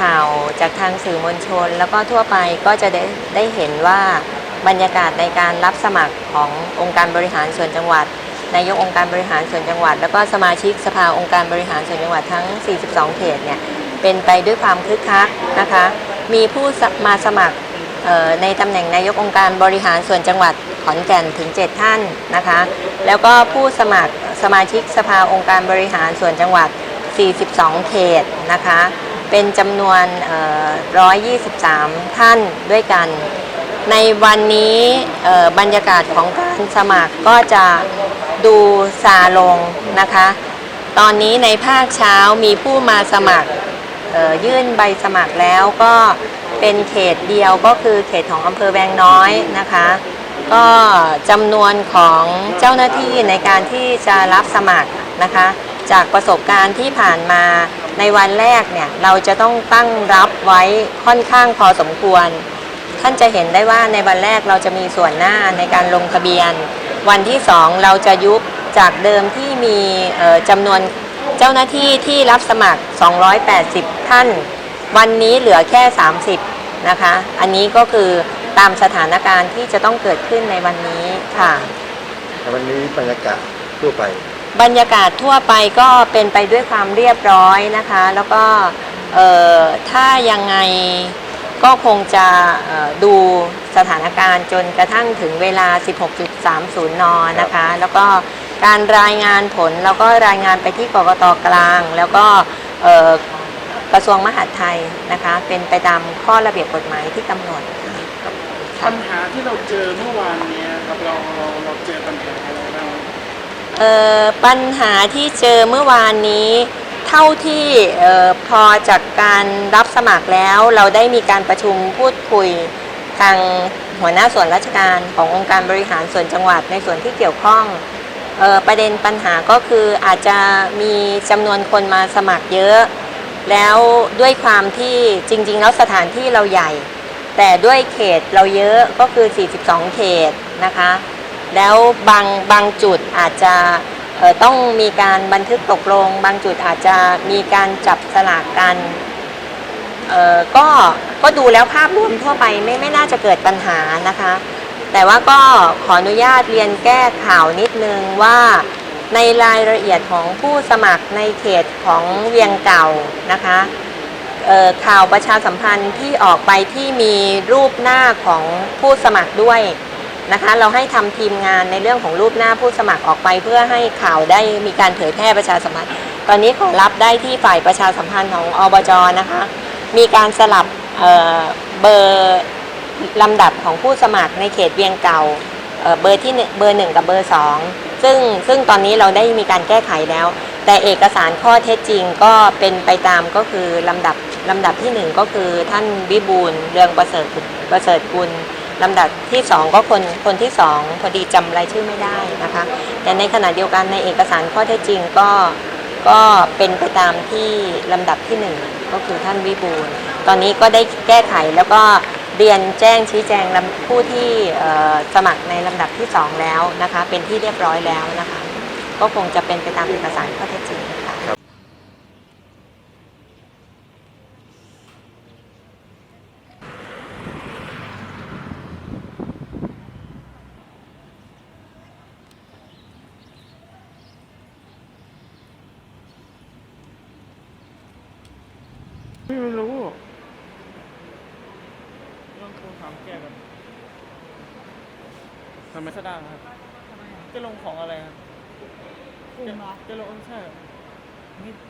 ข่าวจากทางสื่อมวลชน แล้วก็ทั่วไปก็จะได้ได้เห็นว่าบรรยากาศในการรับสมัครขององค์การบริหารส่วนจังหวัด นายกองค์การบริหารส่วนจังหวัด แล้วก็สมาชิกสภาองค์การบริหารส่วนจังหวัดทั้ง 42 เขตเนี่ยเป็นไปด้วยความคึกคักนะคะ มีผู้มาสมัครในตำแหน่งนายกองค์การบริหารส่วนจังหวัดขอนแก่นถึง 7 ท่านนะคะ แล้วก็ผู้สมัครสมาชิกสภาองค์การบริหารส่วนจังหวัด 42 เขตนะคะ เป็นจำนวน 123 ท่านด้วยกัน ในวันนี้บรรยากาศของการสมัครก็จะดูซาลงนะคะ ตอนนี้ในภาคเช้ามีผู้มาสมัครยื่นใบสมัครแล้วก็เป็นเขตเดียวก็คือเขตของอำเภอแวงน้อยนะคะ ก็จำนวนของเจ้าหน้าที่ในการที่จะรับสมัครนะคะ จากประสบการณ์ที่ผ่านมา ในวันแรกเนี่ยเราจะต้องตั้งรับไว้ค่อนข้างพอสมควร ท่านจะเห็นได้ว่าในวันแรกเราจะมีส่วนหน้าในการลงทะเบียน วันที่สองเราจะยุบจากเดิมที่มีจำนวนเจ้าหน้าที่ที่รับสมัคร 280 ท่าน วันนี้เหลือแค่ 30 นะคะ อันนี้ก็คือตามสถานการณ์ที่จะต้องเกิดขึ้นในวันนี้ค่ะวันนี้บรรยากาศทั่วไป บรรยากาศทั่วไปก็เป็นไปด้วยความเรียบร้อยนะคะ แล้วก็เอ่อถ้ายังไงก็คงจะเอ่อดูสถานการณ์จนกระทั่งถึงเวลา 16.30 น นะคะ แล้วก็การรายงานผลแล้วก็รายงานไปที่กกตกลาง แล้วก็เอ่อกระทรวงมหาดไทยนะคะ เป็นไปตามข้อระเบียบกฎหมายที่กำหนดปัญหาที่เราเจอเมื่อวานเนี้ยครับเราเราเราเจอปัญหาอะไรบ้างเอ่อ ปัญหาที่เจอเมื่อวานนี้ เท่าที่พอจากการรับสมัครแล้ว เราได้มีการประชุมพูดคุยทางหัวหน้าส่วนราชการขององค์การบริหารส่วนจังหวัดในส่วนที่เกี่ยวข้องออประเด็นปัญหาก็คืออาจจะมีจำนวนคนมาสมัครเยอะ แล้วด้วยความที่จริง ๆ แล้วสถานที่เราใหญ่ แต่ด้วยเขตเราเยอะก็คือ 42 เขตนะคะ แล้วบางบางจุดอาจจะต้องมีการบันทึกตกลง บางจุดอาจจะมีการจับสลากกันก็ก็ดูแล้วภาพรวมทั่วไปไม่ไม่น่าจะเกิดปัญหานะคะ แต่ว่าก็ขออนุญาตเรียนแก้ข่าวนิดนึงว่าในรายละเอียดของผู้สมัครในเขตของเวียงเก่านะคะข่าวประชาสัมพันธ์ที่ออกไปที่มีรูปหน้าของผู้สมัครด้วย นะคะ เราให้ทำทีมงานในเรื่องของรูปหน้าผู้สมัครออกไป เพื่อให้ข่าวได้มีการเผยแพร่ประชาสัมพันธ์ ตอนนี้ขอรับได้ที่ฝ่ายประชาสัมพันธ์ของอบจนะคะ มีการสลับเเบอร์ลำดับของผู้สมัครในเขตเวียงเก่าเเบอร์ที่เบอร์หนึ่งกับเบอร์สองซึ่งซึ่งตอนนี้เราได้มีการแก้ไขแล้ว แต่เอกสารข้อเท็จจริงก็เป็นไปตามก็คือลำดับลำดับที่หนึ่งก็คือท่านวิบูลเรืองประเสริฐประเสริฐกุล ลำดับที่สองก็คนคนที่สองพอดีจำรายชื่อไม่ได้นะคะ แต่ในขณะเดียวกันในเอกสารข้อเท็จจริงก็ก็เป็นไปตามที่ลำดับที่หนึ่งก็คือท่านวิบูลตอนนี้ก็ได้แก้ไขแล้วก็เรียนแจ้งชี้แจงผู้ที่สมัครในลำดับที่สองแล้วนะคะ เป็นที่เรียบร้อยแล้วนะคะ ก็คงจะเป็นไปตามเอกสารข้อเท็จจริงค่ะ ไม่รู้ต้องโทรถามแกก่อนทำไมสะดางครับจะลงของอะไรครับ กลุ่มเหรอจะลงใช่นี่ย